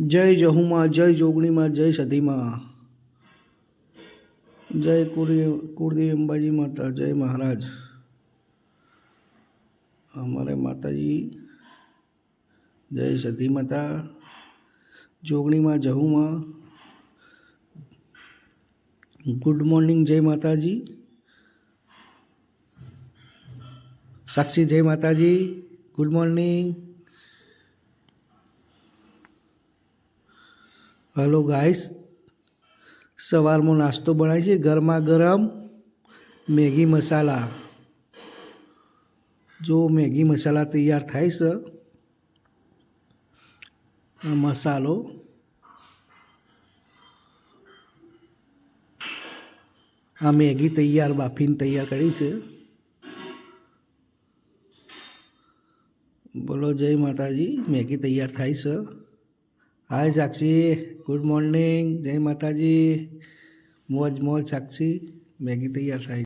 જય જહુમાં, જય જોગણીમાં, જય સધીમાં. જય કુરી કુળદેવી અંબાજી માતા, જય મહારાજ. અમારે માતાજી, જય સધી માતા, જોગણીમાં, જહુમાં. ગુડ મોર્નિંગ જય માતાજી. સાક્ષી જય માતાજી. Good morning. હલો ગાઈસ સવારમાં નાસ્તો બનાવી છે ગરમા ગરમ મેગી મસાલા. જો મેગી મસાલા તૈયાર થાય છે મસાલો. આ મેગી તૈયાર, બાફીને તૈયાર કરી છે. બોલો જય માતાજી, મેગી તૈયાર થાય છે. હાય સાક્ષી ગુડ મોર્નિંગ જય માતાજી. મોજ મોજ સાક્ષી. મેગી તૈયાર થાય